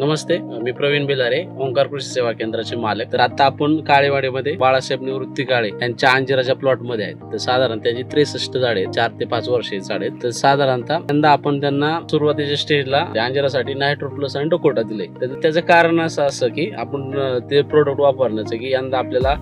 नमस्ते मी प्रवीण बिलारे ओंकार कृषी सेवा केंद्राचे मालक. तर आता आपण काळेवाडीमध्ये बाळासाहेब निवृत्ती काळे यांच्या अंजिराच्या प्लॉटमध्ये आहेत. तर साधारण त्याची त्रेसष्ट झाडे चार ते पाच वर्ष झाडे आहेत. तर साधारणतः यंदा आपण त्यांना सुरुवातीच्या स्टेजला अंजिरासाठी नायट्रो प्लस आणि डोकोटा दिले. तर त्याचं कारण असं असं की आपण ते प्रोडक्ट वापरण्याचं की यंदा आपल्याला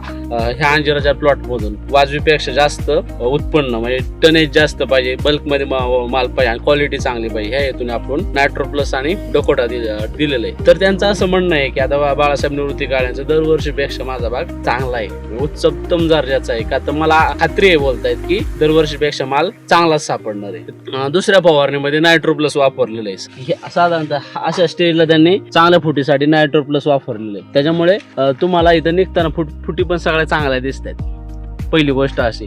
ह्या अंजिराच्या प्लॉट मधून वाजवीपेक्षा जास्त उत्पन्न म्हणजे टनेज जास्त पाहिजे बल्कमध्ये मा- माल पाहिजे आणि क्वालिटी चांगली पाहिजे. ह्या हेतून आपण नायट्रो प्लस आणि डोकोटा दिलेले आहे तर त्यांचं असं म्हणणं आहे की आता बा- बाळासाहेब निवृत्ती काळ्यांचं दरवर्षीपेक्षा माझा भाग चांगला आहे. म्हणजे उच्च उत्तम दर्जाचा आहे. का तर मला खात्री आहे बोलतायत की दरवर्षीपेक्षा माल चांगलाच सापडणार आहे. दुसऱ्या फवारणीमध्ये नायट्रो प्लस वापरलेलं आहे. हे साधारणतः अशा स्टेजला त्यांनी चांगल्या फुटीसाठी नायट्रो प्लस वापरलेलं आहे. त्याच्यामुळे तुम्हाला इथं निघताना फुट फुटी पण सगळ्या चांगल्या दिसत आहेत पहिली गोष्ट अशी.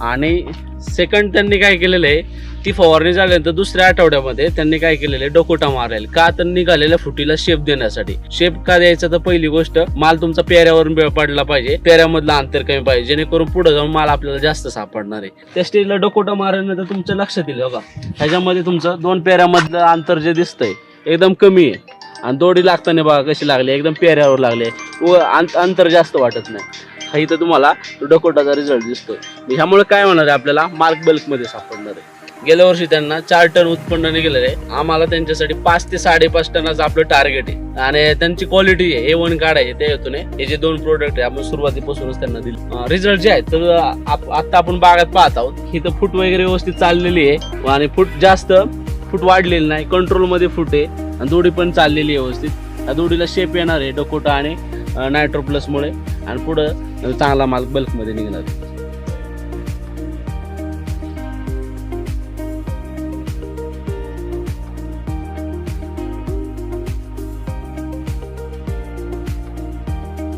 आणि सेकंड त्यांनी काय केलेलं आहे ती फवारणी झाल्यानंतर दुसऱ्या आठवड्यामध्ये त्यांनी काय केलेलं आहे? डोकोटा मारायला. का तर निघालेल्या फुटीला शेप देण्यासाठी. शेप का द्यायचा? तर पहिली गोष्ट माल तुमचा पेऱ्यावरून वेळ पडला पाहिजे. पेऱ्यामधलं अंतर कमी पाहिजे जेणेकरून पुढे जाऊन माल आपल्याला जास्त सापडणार आहे. त्या स्टेजला डोकोटा मारल्यानंतर तुमच्या लक्षात येईल बघा. ह्याच्यामध्ये तुमचं दोन पेऱ्यामधलं अंतर जे दिसतंय एकदम कमी आहे. आणि दोडी लागताना बघा कशी लागली एकदम पेऱ्यावर लागले. व अंतर जास्त वाटत नाही. हा इथं तुम्हाला डोकोटाचा रिझल्ट दिसतोय. ह्यामुळे काय होणार आहे आपल्याला? मार्क बल्कमध्ये सापडणार आहे. गेल्या वर्षी त्यांना चार टन उत्पन्न निघालेलं. आहे आम्हाला त्यांच्यासाठी पाच ते साडेपाच टनाचं आपलं टार्गेट आहे. आणि त्यांची क्वालिटी आहे ए वन कार्ड आहे त्या हेतून हे जे दोन प्रोडक्ट आहे आपण सुरुवातीपासूनच त्यांना दिले. रिझल्ट जे आहेत तर आप- आता आपण बागात पाहत आहोत. ही तर फूट वगैरे व्यवस्थित चाललेली आहे. आणि फूट जास्त फूट वाढलेली नाही. कंट्रोलमध्ये फूट आहे. आणि दोडी पण चाललेली आहे व्यवस्थित. दोडीला शेप येणार आहे डकोटा आणि नायट्रो प्लसमुळे आणि पुढं चांगला माल बल्कमध्ये निघणार आहे.